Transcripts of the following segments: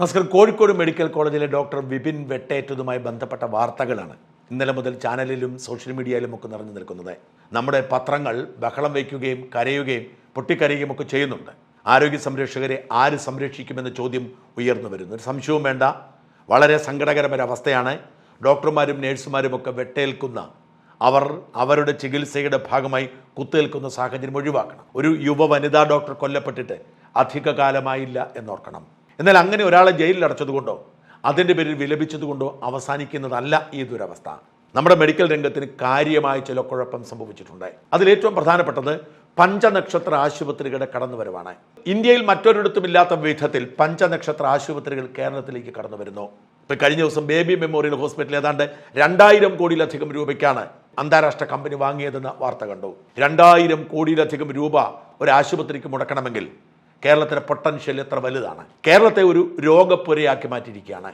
നമസ്കാരം. കോഴിക്കോട് മെഡിക്കൽ കോളേജിലെ ഡോക്ടർ വിപിൻ വെട്ടേറ്റതുമായി ബന്ധപ്പെട്ട വാർത്തകളാണ് ഇന്നലെ മുതൽ ചാനലിലും സോഷ്യൽ മീഡിയയിലും ഒക്കെ നിറഞ്ഞു നിൽക്കുന്നത്. നമ്മുടെ പത്രങ്ങൾ ബഹളം വയ്ക്കുകയും കരയുകയും പൊട്ടിക്കരയുകയും ഒക്കെ ചെയ്യുന്നുണ്ട്. ആരോഗ്യ സംരക്ഷകരെ ആര് സംരക്ഷിക്കുമെന്ന ചോദ്യം ഉയർന്നു വരുന്നു. ഒരു സംശയവും വേണ്ട. വളരെ സങ്കടകരമൊരവസ്ഥയാണ്. ഡോക്ടർമാരും നേഴ്സുമാരും ഒക്കെ വെട്ടേൽക്കുന്ന അവർ അവരുടെ ചികിത്സയുടെ ഭാഗമായി കുത്തേൽക്കുന്ന സാഹചര്യം ഒഴിവാക്കണം. ഒരു യുവ വനിതാ ഡോക്ടർ കൊല്ലപ്പെട്ടിട്ട് അധിക കാലമായില്ല എന്നോർക്കണം. എന്നാൽ അങ്ങനെ ഒരാളെ ജയിലിൽ അടച്ചതുകൊണ്ടോ അതിന്റെ പേരിൽ വിലപിച്ചതുകൊണ്ടോ അവസാനിക്കുന്നതല്ല ഈ ദുരവസ്ഥ. നമ്മുടെ മെഡിക്കൽ രംഗത്തിന് കാര്യമായ ചില കുഴപ്പം സംഭവിച്ചിട്ടുണ്ട്. അതിലേറ്റവും പ്രധാനപ്പെട്ടത് പഞ്ചനക്ഷത്ര ആശുപത്രികളുടെ കടന്നുവരവാണ്. ഇന്ത്യയിൽ മറ്റൊരിടത്തുമില്ലാത്ത വിധത്തിൽ പഞ്ചനക്ഷത്ര ആശുപത്രികൾ കേരളത്തിലേക്ക് കടന്നു വരുന്നു ഇപ്പൊ കഴിഞ്ഞ ദിവസം ബേബി മെമ്മോറിയൽ ഹോസ്പിറ്റൽ ഏതാണ്ട് രണ്ടായിരം കോടിയിലധികം രൂപയ്ക്കാണ് അന്താരാഷ്ട്ര കമ്പനി വാങ്ങിയതെന്ന വാർത്ത കണ്ടു. രണ്ടായിരം കോടിയിലധികം രൂപ ഒരു ആശുപത്രിക്ക് മുടക്കണമെങ്കിൽ കേരളത്തിലെ പൊട്ടൻഷ്യൽ എത്ര വലുതാണ്? കേരളത്തെ ഒരു രോഗപ്പുരയാക്കി മാറ്റിയിരിക്കുകയാണ്.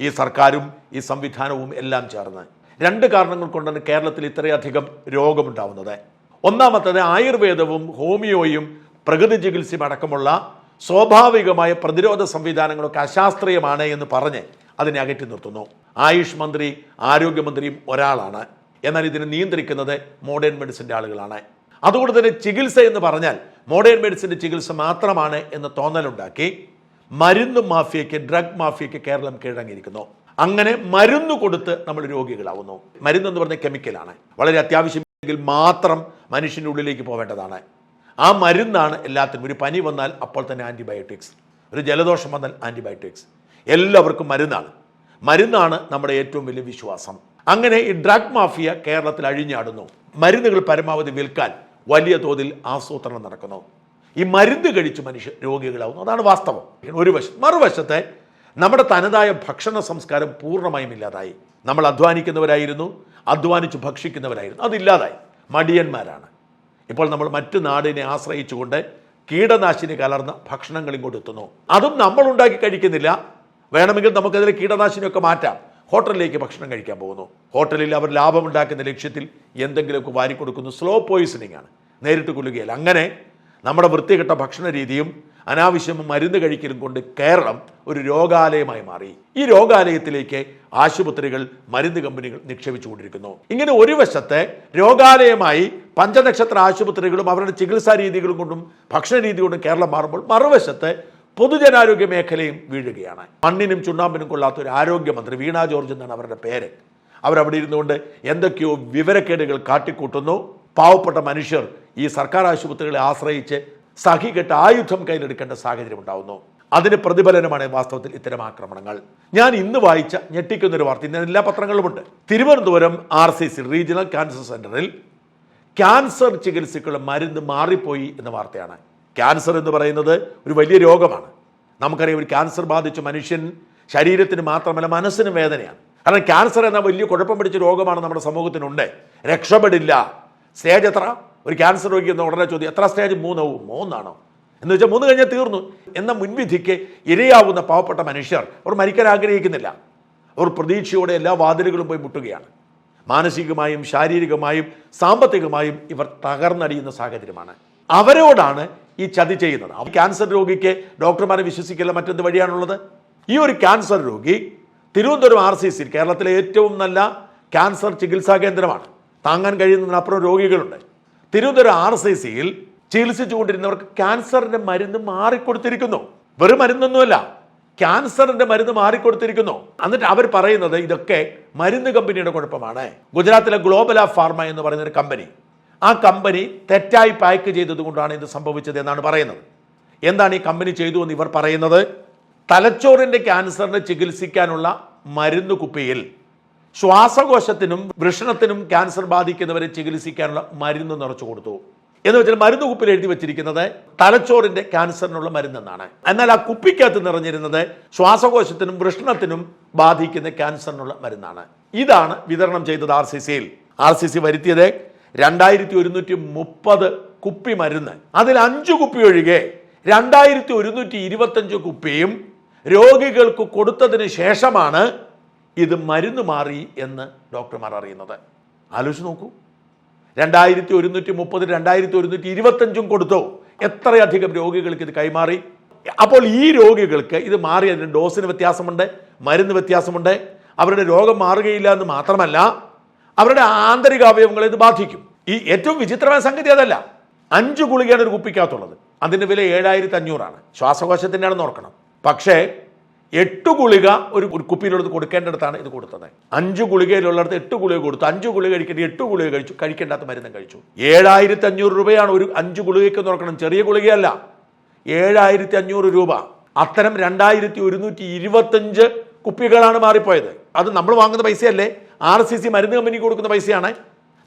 ഈ സർക്കാരും ഈ സംവിധാനവും എല്ലാം ചേർന്ന്. രണ്ട് കാരണങ്ങൾ കൊണ്ടാണ് കേരളത്തിൽ ഇത്രയധികം രോഗമുണ്ടാവുന്നത്. ഒന്നാമത്തത് ആയുർവേദവും ഹോമിയോയും പ്രകൃതി ചികിത്സയും അടക്കമുള്ള സ്വാഭാവികമായ പ്രതിരോധ സംവിധാനങ്ങളൊക്കെ അശാസ്ത്രീയമാണ് എന്ന് പറഞ്ഞ് അതിനെ അകറ്റി നിർത്തുന്നു. ആയുഷ് മന്ത്രി ആരോഗ്യമന്ത്രിയും ഒരാളാണ്. എന്നാൽ ഇതിനെ നിയന്ത്രിക്കുന്നത് മോഡേൺ മെഡിസിന്റെ ആളുകളാണ്. അതുകൊണ്ട് തന്നെ ചികിത്സ എന്ന് പറഞ്ഞാൽ മോഡേൺ മെഡിസിന്റെ ചികിത്സ മാത്രമാണ് എന്ന തോന്നലുണ്ടാക്കി മരുന്ന് മാഫിയയ്ക്ക് ഡ്രഗ് മാഫിയയ്ക്ക് കേരളം കീഴടങ്ങിയിരിക്കുന്നു. അങ്ങനെ മരുന്ന് കൊടുത്ത് നമ്മൾ രോഗികളാവുന്നു. മരുന്ന് എന്ന് പറഞ്ഞ കെമിക്കലാണ് വളരെ അത്യാവശ്യമെങ്കിൽ മാത്രം മനുഷ്യന്റെ ഉള്ളിലേക്ക് പോവേണ്ടതാണ്. ആ മരുന്നാണ് എല്ലാത്തിനും. ഒരു പനി വന്നാൽ അപ്പോൾ തന്നെ ആന്റിബയോട്ടിക്സ് ഒരു ജലദോഷം വന്നാൽ ആന്റിബയോട്ടിക്സ് എല്ലാവർക്കും മരുന്നാണ്. മരുന്നാണ് നമ്മുടെ ഏറ്റവും വലിയ വിശ്വാസം. അങ്ങനെ ഈ ഡ്രഗ് മാഫിയ കേരളത്തിൽ അഴിഞ്ഞാടുന്നു. മരുന്നുകൾ പരമാവധി വിൽക്കാൻ വലിയ തോതിൽ ആസൂത്രണം നടക്കുന്നു. ഈ മരുന്ന് കഴിച്ച് മനുഷ്യ രോഗികളാവുന്നു. അതാണ് വാസ്തവം. ഒരു വശം മറുവശത്തെ നമ്മുടെ തനതായ ഭക്ഷണ സംസ്കാരം പൂർണമായും ഇല്ലാതായി. നമ്മൾ അധ്വാനിക്കുന്നവരായിരുന്നു അധ്വാനിച്ച് ഭക്ഷിക്കുന്നവരായിരുന്നു. അതില്ലാതായി. മടിയന്മാരാണ്. ഇപ്പോൾ നമ്മൾ മറ്റു നാടിനെ ആശ്രയിച്ചുകൊണ്ട് കീടനാശിനി കലർന്ന ഭക്ഷണങ്ങൾ ഇങ്ങോട്ട് എത്തുന്നു. അതും നമ്മൾ ഉണ്ടാക്കി കഴിക്കുന്നില്ല. വേണമെങ്കിൽ നമുക്കതിൽ കീടനാശിനിയൊക്കെ മാറ്റാം. ഹോട്ടലിലേക്ക് ഭക്ഷണം കഴിക്കാൻ പോകുന്നു. ഹോട്ടലിൽ അവർ ലാഭമുണ്ടാക്കുന്ന ലക്ഷ്യത്തിൽ എന്തെങ്കിലുമൊക്കെ വാരിക്കൊടുക്കുന്നു. സ്ലോ പോയിസണിങ് ആണ്. നേരിട്ട് കൊല്ലുകയല്ല. അങ്ങനെ നമ്മുടെ വൃത്തികെട്ട ഭക്ഷണ രീതിയും അനാവശ്യം മരുന്ന് കഴിക്കലും കൊണ്ട് കേരളം ഒരു രോഗാലയമായി മാറി. ഈ രോഗാലയത്തിലേക്ക് ആശുപത്രികൾ മരുന്ന് കമ്പനികൾ നിക്ഷേപിച്ചുകൊണ്ടിരിക്കുന്നു ഇങ്ങനെ ഒരു വശത്തെ രോഗാലയമായി പഞ്ചനക്ഷത്ര ആശുപത്രികളും അവരുടെ ചികിത്സാ രീതികളും കൊണ്ടും ഭക്ഷണ രീതി കൊണ്ടും കേരളം മാറുമ്പോൾ മറുവശത്തെ പൊതുജനാരോഗ്യ മേഖലയും വീഴുകയാണ്. മണ്ണിനും ചുണ്ണാമ്പിനും കൊള്ളാത്ത ഒരു ആരോഗ്യമന്ത്രി വീണ ജോർജ് എന്നാണ് അവരുടെ പേര്. അവരവിടെ ഇരുന്നുകൊണ്ട് എന്തൊക്കെയോ വിവരക്കേടുകൾ കാട്ടിക്കൂട്ടുന്നു. പാവപ്പെട്ട മനുഷ്യർ ഈ സർക്കാർ ആശുപത്രികളെ ആശ്രയിച്ച് സഹികെട്ട് ആയുധം കയ്യിലെടുക്കേണ്ട സാഹചര്യം ഉണ്ടാകുന്നു അതിന് പ്രതിഫലനമാണ് വാസ്തവത്തിൽ ഇത്തരം ആക്രമണങ്ങൾ. ഞാൻ ഇന്ന് വായിച്ച ഞെട്ടിക്കുന്ന ഒരു വാർത്ത. ഇന്ന് എല്ലാ പത്രങ്ങളുമുണ്ട് Thiruvananthapuram R C C regional cancer സെന്ററിൽ ക്യാൻസർ ചികിത്സയ്ക്കുള്ള മരുന്ന് മാറിപ്പോയി എന്ന വാർത്തയാണ്. ക്യാൻസർ എന്ന് പറയുന്നത് ഒരു വലിയ രോഗമാണ്. നമുക്കറിയാം ഒരു ക്യാൻസർ ബാധിച്ച മനുഷ്യൻ ശരീരത്തിന് മാത്രമല്ല മനസ്സിനും വേദനയാണ്. കാരണം ക്യാൻസർ എന്ന വലിയ കുഴപ്പം പിടിച്ച രോഗമാണ് നമ്മുടെ സമൂഹത്തിനുണ്ട്. രക്ഷപ്പെടില്ല. സ്റ്റേജ് എത്ര? ഒരു ക്യാൻസർ രോഗി എന്ന ഉടനെ ചോദ്യം എത്ര സ്റ്റേജ് മൂന്നാവും മൂന്നാണോ? എന്ന് വെച്ചാൽ മൂന്ന് കഴിഞ്ഞാൽ തീർന്നു. എന്ന മുൻവിധിക്ക് ഇരയാവുന്ന പാവപ്പെട്ട മനുഷ്യർ അവർ മരിക്കാൻ ആഗ്രഹിക്കുന്നില്ല. അവർ പ്രതീക്ഷയോടെ എല്ലാ വാതിലുകളും പോയി മുട്ടുകയാണ്. മാനസികമായും ശാരീരികമായും സാമ്പത്തികമായും ഇവർ തകർന്നടിയുന്ന സാഹചര്യമാണ്. അവരോടാണ് ഈ ചതി ചെയ്യുന്നത്. ക്യാൻസർ രോഗിക്ക് ഡോക്ടർമാരെ വിശ്വസിക്കില്ല മറ്റെന്ത് വഴിയാണുള്ളത്? ഈ ഒരു ക്യാൻസർ രോഗി തിരുവനന്തപുരം ആർ സി സി കേരളത്തിലെ ഏറ്റവും നല്ല ക്യാൻസർ ചികിത്സാ കേന്ദ്രമാണ്. താങ്ങാൻ കഴിയുന്നതിനപ്പുറം രോഗികളുണ്ട്. തിരുവനന്തപുരം ആർ സി സിയിൽ ചികിത്സിച്ചുകൊണ്ടിരുന്നവർക്ക് ക്യാൻസറിന്റെ മരുന്ന് മാറിക്കൊടുത്തിരിക്കുന്നു. വെറും മരുന്നൊന്നുമല്ല ക്യാൻസറിന്റെ മരുന്ന് മാറിക്കൊടുത്തിരിക്കുന്നു. എന്നിട്ട് അവർ പറയുന്നത് ഇതൊക്കെ മരുന്ന് കമ്പനിയുടെ കുഴപ്പമാണ്. ഗുജറാത്തിലെ ഗ്ലോബൽ ആ ഫാർമ എന്ന് പറയുന്ന ഒരു കമ്പനി. ആ കമ്പനി തെറ്റായി പാക്ക് ചെയ്തതുകൊണ്ടാണ് ഇത് സംഭവിച്ചത് എന്നാണ് പറയുന്നത്. എന്താണ് ഈ കമ്പനി ചെയ്തു എന്ന് ഇവർ പറയുന്നത്? തലച്ചോറിന്റെ ക്യാൻസറിനെ ചികിത്സിക്കാനുള്ള മരുന്ന് കുപ്പിയിൽ ശ്വാസകോശത്തിനും വൃഷണത്തിനും ക്യാൻസർ ബാധിക്കുന്നവരെ ചികിത്സിക്കാനുള്ള മരുന്ന് നിറച്ചു കൊടുത്തു. എന്ന് വെച്ചാൽ മരുന്ന് കുപ്പിൽ എഴുതി വെച്ചിരിക്കുന്നത് തലച്ചോറിന്റെ ക്യാൻസറിനുള്ള മരുന്നെന്നാണ്. എന്നാൽ ആ കുപ്പിക്കകത്ത് നിറഞ്ഞിരുന്നത് ശ്വാസകോശത്തിനും വൃഷണത്തിനും ബാധിക്കുന്ന ക്യാൻസറിനുള്ള മരുന്നാണ്. ഇതാണ് വിതരണം ചെയ്തത് ആർ സി സിയിൽ ആർ സി സി വരുത്തിയത് രണ്ടായിരത്തി ഒരുന്നൂറ്റി മുപ്പത് കുപ്പി മരുന്ന്. അതിൽ അഞ്ച് കുപ്പി ഒഴികെ രണ്ടായിരത്തി ഒരുന്നൂറ്റി ഇരുപത്തഞ്ച് കുപ്പിയും രോഗികൾക്ക് കൊടുത്തതിന് ശേഷമാണ് ഇത് മരുന്ന് മാറി എന്ന് ഡോക്ടർമാർ അറിയുന്നത്. ആലോചിച്ച് നോക്കൂ. രണ്ടായിരത്തി ഒരുന്നൂറ്റി മുപ്പത് രണ്ടായിരത്തി ഒരുന്നൂറ്റി ഇരുപത്തഞ്ചും കൊടുത്തോ? എത്രയധികം രോഗികൾക്ക് ഇത് കൈമാറി? അപ്പോൾ ഈ രോഗികൾക്ക് ഇത് മാറി അതിന് ഡോസിന് വ്യത്യാസമുണ്ട് മരുന്ന് വ്യത്യാസമുണ്ട്. അവരുടെ രോഗം മാറുകയില്ല എന്ന് മാത്രമല്ല അവരുടെ ആന്തരിക അവയവങ്ങളെ ഇത് ബാധിക്കും. ഈ ഏറ്റവും വിചിത്രമായ സംഗതി അതല്ല. അഞ്ച് ഗുളികയാണ് ഒരു കുപ്പിക്കകത്തുള്ളത്. അതിന്റെ വില ഏഴായിരത്തി അഞ്ഞൂറാണ് ശ്വാസകോശത്തിന്റെ ആണെന്ന് ഓർക്കണം. പക്ഷേ എട്ട് ഗുളിക ഒരു കുപ്പിയിലുള്ളത് കൊടുക്കേണ്ടടുത്താണ് ഇത് കൊടുത്തത്. അഞ്ച് ഗുളികയിലുള്ളിടത്ത് എട്ട് ഗുളിക കൊടുത്തു. അഞ്ച് ഗുളിക കഴിക്കേണ്ട എട്ട് ഗുളിക കഴിച്ചു. കഴിക്കേണ്ടാത്ത മരുന്നും കഴിച്ചു. ഏഴായിരത്തി അഞ്ഞൂറ് രൂപയാണ് ഒരു അഞ്ച് ഗുളികയ്ക്ക് നോക്കണം ചെറിയ ഗുളികയല്ല. ഏഴായിരത്തി അഞ്ഞൂറ് രൂപ. അത്തരം രണ്ടായിരത്തി ഒരുന്നൂറ്റി ഇരുപത്തഞ്ച് കുപ്പികളാണ് മാറിപ്പോയത്. അത് നമ്മൾ വാങ്ങുന്ന പൈസയല്ലേ? ആർ സി സി മരുന്ന് കമ്പനിക്ക് കൊടുക്കുന്ന പൈസയാണ്.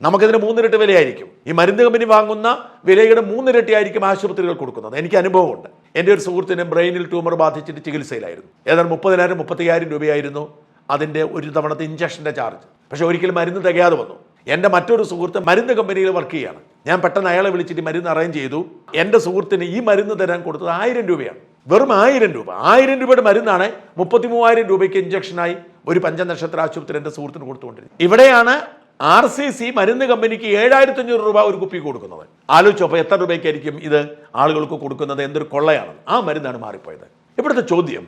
നമുക്കതിന് മൂന്നിരട്ടി വിലയായിരിക്കും. ഈ മരുന്ന് കമ്പനി വാങ്ങുന്ന വിലയുടെ മൂന്നിരട്ടി ആയിരിക്കും ആശുപത്രികൾ കൊടുക്കുന്നത്. എനിക്ക് അനുഭവമുണ്ട്. എന്റെ ഒരു സുഹൃത്തിന് ബ്രെയിനിൽ ട്യൂമർ ബാധിച്ചിട്ട് ചികിത്സയിലായിരുന്നു. ഏതാണ്ട് മുപ്പതിനായിരം മുപ്പത്തയ്യായിരം രൂപയായിരുന്നു അതിന്റെ ഒരു തവണത്തെ ഇഞ്ചക്ഷന്റെ ചാർജ്. പക്ഷേ ഒരിക്കലും മരുന്ന് തികയാതെ വന്നു. എന്റെ മറ്റൊരു സുഹൃത്ത് മരുന്ന് കമ്പനിയിൽ വർക്ക് ചെയ്യുകയാണ്. ഞാൻ പെട്ടെന്ന് അയാളെ വിളിച്ചിട്ട് മരുന്ന് അറേഞ്ച് ചെയ്തു. എന്റെ സുഹൃത്തിന് ഈ മരുന്ന് തരാൻ കൊടുത്തത് ആയിരം രൂപയാണ്. വെറും ആയിരം രൂപ. ആയിരം രൂപയുടെ മരുന്നാണ് മുപ്പത്തി മൂവായിരം രൂപയ്ക്ക് ഇഞ്ചക്ഷനായി ഒരു പഞ്ചനക്ഷത്ര ആശുപത്രി എന്റെ സുഹൃത്തിന് കൊടുത്തുകൊണ്ടിരുന്നത്. ഇവിടെയാണ് ആർ സി സി മരുന്ന് കമ്പനിക്ക് ഏഴായിരത്തി അഞ്ഞൂറ് രൂപ ഒരു കുപ്പി കൊടുക്കുന്നത് ആലോചിച്ചോ അപ്പോൾ എത്ര രൂപയ്ക്കായിരിക്കും ഇത് ആളുകൾക്ക് കൊടുക്കുന്നത് എന്തൊരു കൊള്ളയാണ്. ആ മരുന്നാണ് മാറിപ്പോയത്. ഇവിടുത്തെ ചോദ്യം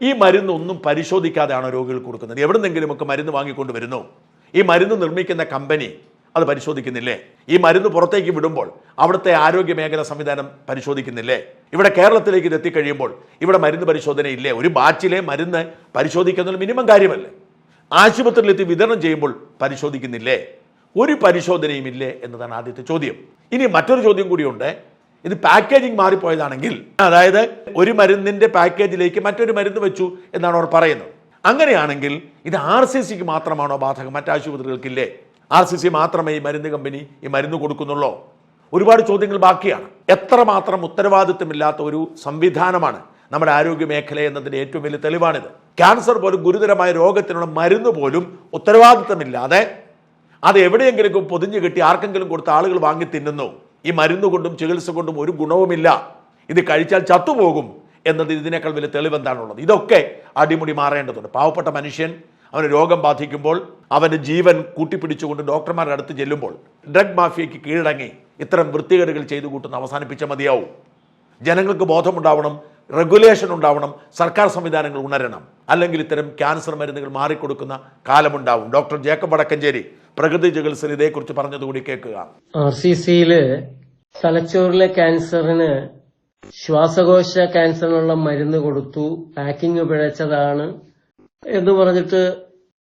ഈ മരുന്ന് ഒന്നും പരിശോധിക്കാതെയാണോ രോഗികൾ കൊടുക്കുന്നത്? എവിടുന്നെങ്കിലുമൊക്കെ മരുന്ന് വാങ്ങിക്കൊണ്ട് വരുന്നു? ഈ മരുന്ന് നിർമ്മിക്കുന്ന കമ്പനി അത് പരിശോധിക്കുന്നില്ലേ? ഈ മരുന്ന് പുറത്തേക്ക് വിടുമ്പോൾ അവിടുത്തെ ആരോഗ്യ മേഖല സംവിധാനം പരിശോധിക്കുന്നില്ലേ? ഇവിടെ കേരളത്തിലേക്ക് ഇത് എത്തിക്കഴിയുമ്പോൾ ഇവിടെ മരുന്ന് പരിശോധന ഇല്ലേ? ഒരു ബാച്ചിലെ മരുന്ന് പരിശോധിക്കുന്നതിന് മിനിമം കാര്യമല്ലേ? ആശുപത്രിയിലെത്തി വിതരണം ചെയ്യുമ്പോൾ പരിശോധിക്കുന്നില്ലേ? ഒരു പരിശോധനയും ഇല്ലേ എന്നതാണ് ആദ്യത്തെ ചോദ്യം. ഇനി മറ്റൊരു ചോദ്യം കൂടിയുണ്ട്. ഇത് പാക്കേജിംഗ് മാറിപ്പോയതാണെങ്കിൽ അതായത് ഒരു മരുന്നിന്റെ പാക്കേജിലേക്ക് മറ്റൊരു മരുന്ന് വെച്ചു എന്നാണ് അവർ പറയുന്നത്. അങ്ങനെയാണെങ്കിൽ ഇത് ആർ സി സിക്ക് മാത്രമാണോ ബാധകം? മറ്റാശുപത്രികൾക്കില്ലേ ആർ സി സി മാത്രമേ ഈ മരുന്ന് കമ്പനി ഈ മരുന്ന് കൊടുക്കുന്നുള്ളൂ? ഒരുപാട് ചോദ്യങ്ങൾ ബാക്കിയാണ്. എത്രമാത്രം ഉത്തരവാദിത്വമില്ലാത്ത ഒരു സംവിധാനമാണ് നമ്മുടെ ആരോഗ്യ മേഖല എന്നതിന്റെ ഏറ്റവും വലിയ തെളിവാണിത്. ക്യാൻസർ പോലും ഗുരുതരമായ രോഗത്തിനുള്ള മരുന്ന് പോലും ഉത്തരവാദിത്തമില്ലാതെ അത് എവിടെയെങ്കിലും പൊതിഞ്ഞു കിട്ടി ആർക്കെങ്കിലും കൊടുത്ത ആളുകൾ വാങ്ങി തിന്നുന്നു. ഈ മരുന്ന് കൊണ്ടും ചികിത്സ കൊണ്ടും ഒരു ഗുണവുമില്ല. ഇത് കഴിച്ചാൽ ചത്തുപോകും എന്നത് ഇതിനേക്കാൾ വലിയ തെളിവെന്താണുള്ളത്. ഇതൊക്കെ അടിമുടി മാറേണ്ടതുണ്ട്. പാവപ്പെട്ട മനുഷ്യൻ അവന് രോഗം ബാധിക്കുമ്പോൾ അവന്റെ ജീവൻ കൂട്ടിപ്പിടിച്ചുകൊണ്ട് ഡോക്ടർമാരുടെ അടുത്ത് ചെല്ലുമ്പോൾ ഡ്രഗ് മാഫിയയ്ക്ക് കീഴടങ്ങി ഇത്തരം വൃത്തികേടുകൾ ചെയ്തു കൂട്ടുന്ന അവസാനിപ്പിച്ച മതിയാവും. ജനങ്ങൾക്ക് ബോധമുണ്ടാവണം. റെഗുലേഷൻ ഉണ്ടാവണം സർക്കാർ സംവിധാനങ്ങൾ ഉണരണം അല്ലെങ്കിൽ ഇത്തരം ക്യാൻസർ മരുന്നുകൾ മാറിക്കൊടുക്കുന്ന കാലമുണ്ടാവും. ഡോക്ടർ ജേക്കബ് വടക്കഞ്ചേരി പ്രകൃതി ചികിത്സയിൽ ഇതേക്കുറിച്ച് പറഞ്ഞതുകൂടി കേൾക്കുക. ആർ സി സിയിൽ തലച്ചോറിലെ ക്യാൻസറിന് ശ്വാസകോശ ക്യാൻസറിനുള്ള മരുന്ന് കൊടുത്തു പാക്കിംഗ് പിഴച്ചതാണ് എന്ന് പറഞ്ഞിട്ട്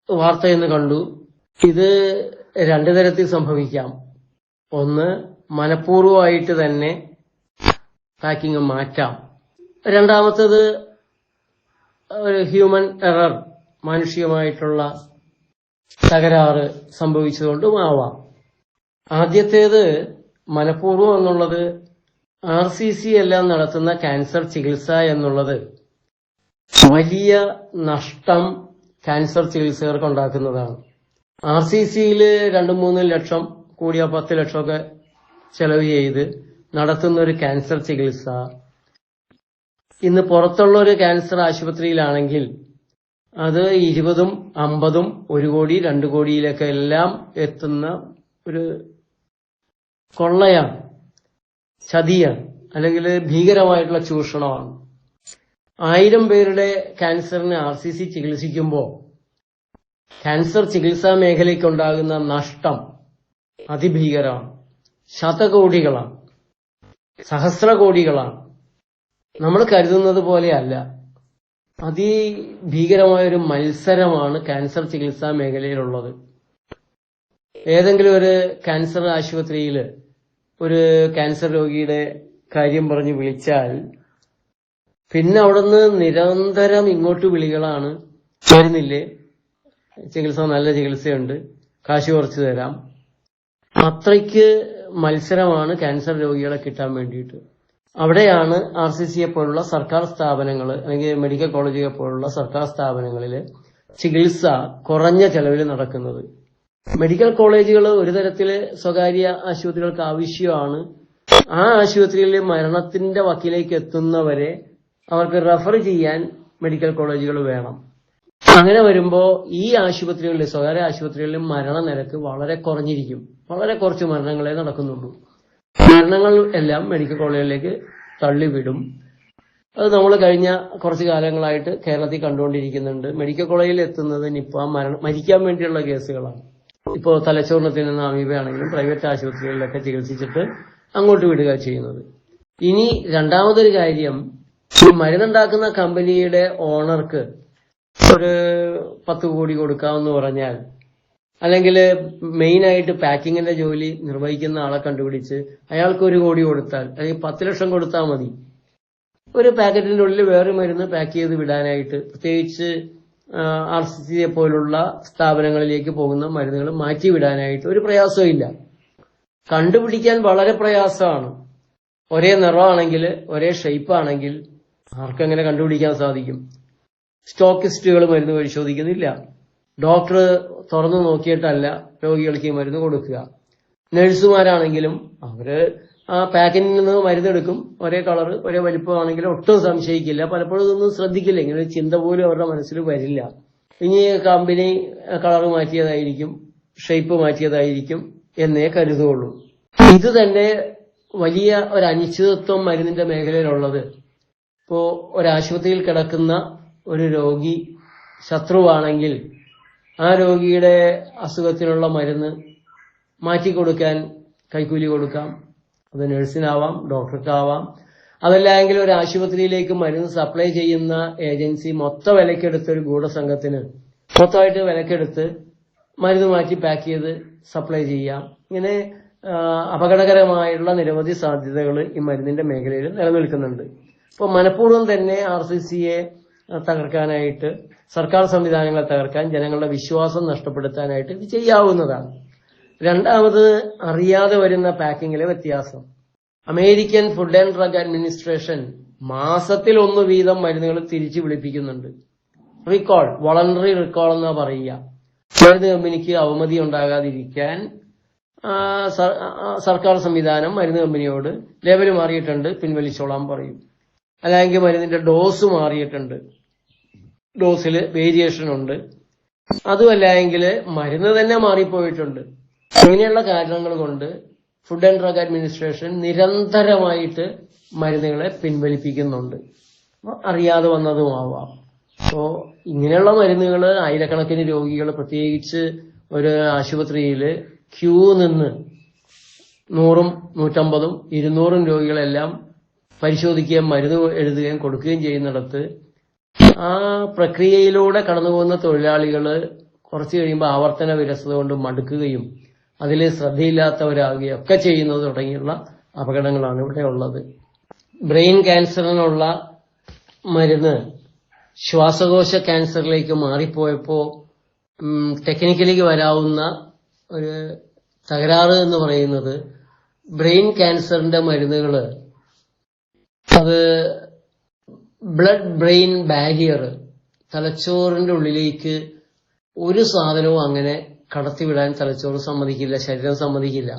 വാർത്തയെന്ന് കണ്ടു. ഇത് രണ്ടു തരത്തിൽ സംഭവിക്കാം. ഒന്ന് മനഃപൂർവമായിട്ട് തന്നെ പാക്കിംഗ് മാറ്റാം. രണ്ടാമത്തത് ഒരു ഹ്യൂമൻ എറർ മാനുഷികമായിട്ടുള്ള തകരാറ് സംഭവിച്ചതുകൊണ്ടും ആവാം. ആദ്യത്തേത് മനഃപൂർവം എന്നുള്ളത് ആർ സി സി എല്ലാം നടത്തുന്ന ക്യാൻസർ ചികിത്സ എന്നുള്ളത് വലിയ നഷ്ടം ക്യാൻസർ ചികിത്സകർക്ക് ഉണ്ടാക്കുന്നതാണ്. ആർ സി സിയിൽ രണ്ടു മൂന്ന് ലക്ഷം കൂടിയ പത്ത് ലക്ഷമൊക്കെ ചെലവ് ചെയ്ത് നടത്തുന്ന ഒരു ക്യാൻസർ ചികിത്സ ഇന്ന് പുറത്തുള്ള ഒരു ക്യാൻസർ ആശുപത്രിയിലാണെങ്കിൽ അത് ഇരുപതും അമ്പതും ഒരു കോടി രണ്ട് കോടിയിലൊക്കെ എല്ലാം എത്തുന്ന ഒരു കൊള്ളയാണ്. ചതിയാണ്. അല്ലെങ്കിൽ ഭീകരമായിട്ടുള്ള ചൂഷണമാണ്. ആയിരം പേരുടെ ക്യാൻസറിന് ആർ സി സി ചികിത്സിക്കുമ്പോൾ ക്യാൻസർ ചികിത്സാ മേഖലയ്ക്കുണ്ടാകുന്ന നഷ്ടം അതിഭീകരമാണ്. ശതകോടികളാണ്. സഹസ്രകോടികളാണ്. നമ്മൾ കരുതുന്നത് പോലെയല്ല. അതിഭീകരമായ ഒരു മത്സരമാണ് ക്യാൻസർ ചികിത്സാ മേഖലയിലുള്ളത്. ഏതെങ്കിലും ഒരു ക്യാൻസർ ആശുപത്രിയിൽ ഒരു ക്യാൻസർ രോഗിയുടെ കാര്യം പറഞ്ഞ് വിളിച്ചാൽ പിന്നെ അവിടുന്ന് നിരന്തരം ഇങ്ങോട്ട് വിളികളാണ് വരുന്നില്ലേ? ചികിത്സ നല്ല ചികിത്സയുണ്ട്. കാശ് കുറച്ച് തരാം. അത്രയ്ക്ക് മത്സരമാണ് ക്യാൻസർ രോഗികളെ കിട്ടാൻ വേണ്ടിയിട്ട്. അവിടെയാണ് ആർ സി സിയെ പോലുള്ള സർക്കാർ സ്ഥാപനങ്ങൾ അല്ലെങ്കിൽ മെഡിക്കൽ കോളേജുകൾ പോലുള്ള സർക്കാർ സ്ഥാപനങ്ങളിൽ ചികിത്സ കുറഞ്ഞ ചെലവിൽ നടക്കുന്നത്. മെഡിക്കൽ കോളേജുകൾ ഒരു തരത്തിൽ സ്വകാര്യ ആശുപത്രികൾക്ക് ആവശ്യമാണ്. ആ ആശുപത്രിയിൽ മരണത്തിന്റെ വക്കിലേക്ക് എത്തുന്നവരെ അവർക്ക് റെഫർ ചെയ്യാൻ മെഡിക്കൽ കോളേജുകൾ വേണം. അങ്ങനെ വരുമ്പോ ഈ ആശുപത്രികളിൽ സ്വകാര്യ ആശുപത്രികളിൽ മരണനിരക്ക് വളരെ കുറഞ്ഞിരിക്കും. വളരെ കുറച്ച് മരണങ്ങളെ നടക്കുന്നുള്ളൂ. മരണങ്ങൾ എല്ലാം മെഡിക്കൽ കോളേജിലേക്ക് തള്ളിവിടും. അത് നമ്മൾ കഴിഞ്ഞ കുറച്ച് കാലങ്ങളായിട്ട് കേരളത്തിൽ കണ്ടുകൊണ്ടിരിക്കുന്നുണ്ട്. മെഡിക്കൽ കോളേജിൽ എത്തുന്നത് നിപ്പ മരണം മരിക്കാൻ വേണ്ടിയുള്ള കേസുകളാണ്. ഇപ്പോൾ തലച്ചോറിന് തിന്നുന്ന അമീബയാണെങ്കിലും പ്രൈവറ്റ് ആശുപത്രികളിലൊക്കെ ചികിത്സിച്ചിട്ട് അങ്ങോട്ട് വിടുക ചെയ്യുന്നത്. ഇനി രണ്ടാമതൊരു കാര്യം ഈ മരുന്നുണ്ടാക്കുന്ന കമ്പനിയുടെ ഓണർക്ക് ഒരു പത്ത് കോടി കൊടുക്കാമെന്ന് പറഞ്ഞാൽ അല്ലെങ്കിൽ മെയിൻ ആയിട്ട് പാക്കിങ്ങിന്റെ ജോലി നിർവഹിക്കുന്ന ആളെ കണ്ടുപിടിച്ച് അയാൾക്ക് ഒരു കോടി കൊടുത്താൽ അല്ലെങ്കിൽ പത്ത് ലക്ഷം കൊടുത്താൽ മതി. ഒരു പാക്കറ്റിന്റെ ഉള്ളിൽ വേറെ മരുന്ന് പാക്ക് ചെയ്ത് വിടാനായിട്ട് പ്രത്യേകിച്ച് ആർ സി സി പോലുള്ള സ്ഥാപനങ്ങളിലേക്ക് പോകുന്ന മരുന്നുകൾ മാറ്റി വിടാനായിട്ട് ഒരു പ്രയാസവും ഇല്ല. കണ്ടുപിടിക്കാൻ വളരെ പ്രയാസമാണ്. ഒരേ നിറമാണെങ്കിൽ ഒരേ ഷേപ്പ് ആണെങ്കിൽ ആർക്കെങ്ങനെ കണ്ടുപിടിക്കാൻ സാധിക്കും. സ്റ്റോക്കിസ്റ്റുകൾ മരുന്ന് പരിശോധിക്കുന്നില്ല. ഡോക്ടർ തുറന്നു നോക്കിയിട്ടല്ല രോഗികൾക്ക് മരുന്ന് കൊടുക്കുക. നഴ്സുമാരാണെങ്കിലും അവർ ആ പാക്കറ്റിൽ നിന്ന് മരുന്നെടുക്കും ഒരേ കളർ ഒരേ വലിപ്പമാണെങ്കിലും ഒട്ടും സംശയിക്കില്ല. പലപ്പോഴും ഇതൊന്നും ശ്രദ്ധിക്കില്ല. ഇങ്ങനെ ചിന്ത പോലും അവരുടെ മനസ്സിൽ വരില്ല. ഇനി കമ്പനി കളർ മാറ്റിയതായിരിക്കും ഷേപ്പ് മാറ്റിയതായിരിക്കും എന്നേ കരുതുകയുള്ളൂ. ഇത് തന്നെ വലിയ ഒരു അനിശ്ചിതത്വം മരുന്നിന്റെ മേഖലയിലുള്ളത്. ഇപ്പോ ഒരാശുപത്രിയിൽ കിടക്കുന്ന ഒരു രോഗി ശത്രുവാണെങ്കിൽ ആ രോഗിയുടെ അസുഖത്തിനുള്ള മരുന്ന് മാറ്റിക്കൊടുക്കാൻ കൈക്കൂലി കൊടുക്കാം. അത് നഴ്സിനാവാം ഡോക്ടർക്കാവാം. അതല്ലെങ്കിൽ ഒരു ആശുപത്രിയിലേക്ക് മരുന്ന് സപ്ലൈ ചെയ്യുന്ന ഏജൻസി മൊത്ത വിലക്കെടുത്ത് ഒരു ഗൂഢസംഘത്തിന് മൊത്തമായിട്ട് വിലക്കെടുത്ത് മരുന്ന് മാറ്റി പാക്ക് ചെയ്ത് സപ്ലൈ ചെയ്യാം. ഇങ്ങനെ അപകടകരമായുള്ള നിരവധി സാധ്യതകൾ ഈ മരുന്നിന്റെ മേഖലയിൽ നിലനിൽക്കുന്നുണ്ട്. അപ്പോൾ മനഃപൂർവം തന്നെ ആർ സി സിയെ തകർക്കാനായിട്ട് സർക്കാർ സംവിധാനങ്ങളെ തകർക്കാൻ ജനങ്ങളുടെ വിശ്വാസം നഷ്ടപ്പെടുത്താനായിട്ട് ഇത് ചെയ്യാവുന്നതാണ്. രണ്ടാമത് അറിയാതെ വരുന്ന പാക്കിങ്ങിലെ വ്യത്യാസം. American food and drug administration മാസത്തിൽ ഒന്ന് വീതം മരുന്നുകൾ തിരിച്ചു വിളിപ്പിക്കുന്നുണ്ട്. റീകോൾ വോളണ്ടറി റിക്കോൾ എന്നാ പറയുക. മരുന്ന് കമ്പനിക്ക് അവമതി ഉണ്ടാകാതിരിക്കാൻ സർക്കാർ സംവിധാനം മരുന്ന് കമ്പനിയോട് ലേബൽ മാറിയിട്ടുണ്ട് പിൻവലിച്ചോളാൻ പറയും. അല്ലെങ്കിൽ മരുന്നിന്റെ ഡോസ് മാറിയിട്ടുണ്ട്. ഡോസിൽ വേരിയേഷൻ ഉണ്ട്. അതുമല്ല എങ്കിൽ മരുന്ന് തന്നെ മാറിപ്പോയിട്ടുണ്ട്. ഇങ്ങനെയുള്ള കാരണങ്ങൾ കൊണ്ട് ഫുഡ് ആൻഡ് ഡ്രഗ് അഡ്മിനിസ്ട്രേഷൻ നിരന്തരമായിട്ട് മരുന്നുകളെ പിൻവലിപ്പിക്കുന്നുണ്ട്. അറിയാതെ അറിയാതെ വന്നതുമാവാം അപ്പോ ഇങ്ങനെയുള്ള മരുന്നുകൾ ആയിരക്കണക്കിന് രോഗികൾ പ്രത്യേകിച്ച് ഒരു ആശുപത്രിയിൽ ക്യൂ നിന്ന് നൂറും നൂറ്റമ്പതും ഇരുന്നൂറും രോഗികളെല്ലാം പരിശോധിക്കുകയും മരുന്ന് എഴുതുകയും കൊടുക്കുകയും ചെയ്യുന്നിടത്ത് ആ പ്രക്രിയയിലൂടെ കടന്നുപോകുന്ന തൊഴിലാളികൾ കുറച്ച് കഴിയുമ്പോൾ ആവർത്തന വിരസത കൊണ്ട് മടുക്കുകയും അതിൽ ശ്രദ്ധയില്ലാത്തവരാകുകയും ഒക്കെ ചെയ്യുന്നത് തുടങ്ങിയുള്ള അപകടങ്ങളാണ് ഇവിടെ ഉള്ളത്. ബ്രെയിൻ ക്യാൻസറിനുള്ള മരുന്ന് ശ്വാസകോശ ക്യാൻസറിലേക്ക് മാറിപ്പോയപ്പോ ടെക്നിക്കലിക്ക് വരാവുന്ന ഒരു തകരാറ് എന്ന് പറയുന്നത് ബ്രെയിൻ ക്യാൻസറിന്റെ മരുന്നുകൾ അത് ബ്ലഡ് ബ്രെയിൻ ബാരിയർ തലച്ചോറിന്റെ ഉള്ളിലേക്ക് ഒരു സാധനവും അങ്ങനെ കടത്തിവിടാൻ തലച്ചോറ് സമ്മതിക്കില്ല ശരീരം സമ്മതിക്കില്ല.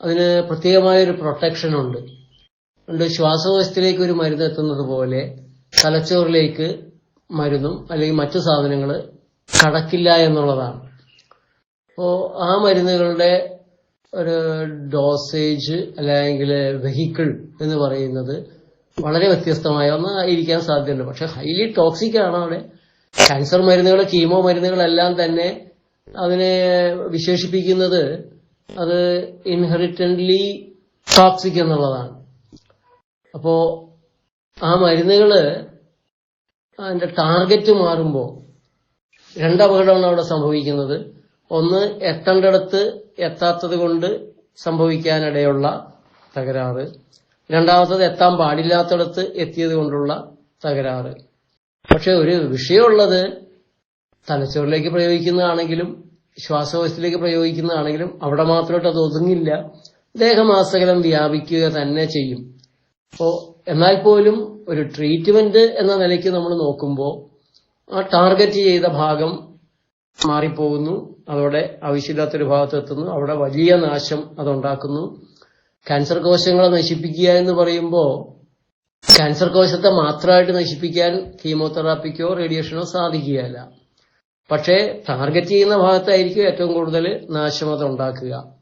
അതിന് പ്രത്യേകമായ ഒരു പ്രൊട്ടക്ഷൻ ഉണ്ട്. ഉണ്ട് ശ്വാസകോശത്തിലേക്ക് ഒരു മരുന്ന് എത്തുന്നത് പോലെ തലച്ചോറിലേക്ക് മരുന്നും അല്ലെങ്കിൽ മറ്റു സാധനങ്ങൾ കടക്കില്ല എന്നുള്ളതാണ്. അപ്പോ ആ മരുന്നുകളുടെ ഒരു ഡോസേജ് അല്ലെങ്കിൽ വെഹിക്കിൾ എന്ന് പറയുന്നത് വളരെ വ്യത്യസ്തമായ ഒന്ന് ഇരിക്കാൻ സാധ്യതയുണ്ട്. പക്ഷെ ഹൈലി ടോക്സിക് ആണ് അവിടെ. ക്യാൻസർ മരുന്നുകൾ കീമോ മരുന്നുകളെല്ലാം തന്നെ അതിനെ വിശേഷിപ്പിക്കുന്നത് അത് ഇൻഹെറിറ്റന്റ്ലി ടോക്സിക് എന്നുള്ളതാണ്. അപ്പോ ആ മരുന്നുകൾ അതിന്റെ ടാർഗറ്റ് മാറുമ്പോൾ രണ്ട് അപകടമാണ് അവിടെ സംഭവിക്കുന്നത്. ഒന്ന് എത്തേണ്ടടുത്ത് എത്താത്തത് കൊണ്ട് സംഭവിക്കാനിടയുള്ള തകരാറ്. രണ്ടാമത്തത് എത്താൻ പാടില്ലാത്തടത്ത് എത്തിയത് കൊണ്ടുള്ള തകരാറ്. പക്ഷെ ഒരു വിഷയമുള്ളത് തലച്ചോറിലേക്ക് പ്രയോഗിക്കുന്നതാണെങ്കിലും ശ്വാസകോശത്തിലേക്ക് പ്രയോഗിക്കുന്നതാണെങ്കിലും അവിടെ മാത്രമായിട്ട് അത് ഒതുങ്ങില്ല. ദേഹമാസകലം വ്യാപിക്കുക തന്നെ ചെയ്യും. അപ്പോ എന്നാൽ പോലും ഒരു ട്രീറ്റ്മെന്റ് എന്ന നിലയ്ക്ക് നമ്മൾ നോക്കുമ്പോൾ ആ ടാർഗറ്റ് ചെയ്ത ഭാഗം മാറിപ്പോകുന്നു. അതോടെ ആവശ്യമില്ലാത്തൊരു ഭാഗത്ത് എത്തുന്നു അവിടെ വലിയ നാശം അതുണ്ടാക്കുന്നു. ക്യാൻസർ കോശങ്ങളെ നശിപ്പിക്കുക എന്ന് പറയുമ്പോൾ ക്യാൻസർ കോശത്തെ മാത്രമായിട്ട് നശിപ്പിക്കാൻ കീമോതെറാപ്പിക്കോ റേഡിയേഷനോ സാധിക്കുകയല്ല. പക്ഷേ ടാർഗറ്റ് ചെയ്യുന്ന ഭാഗത്തായിരിക്കും ഏറ്റവും കൂടുതൽ നാശമത ഉണ്ടാക്കുക.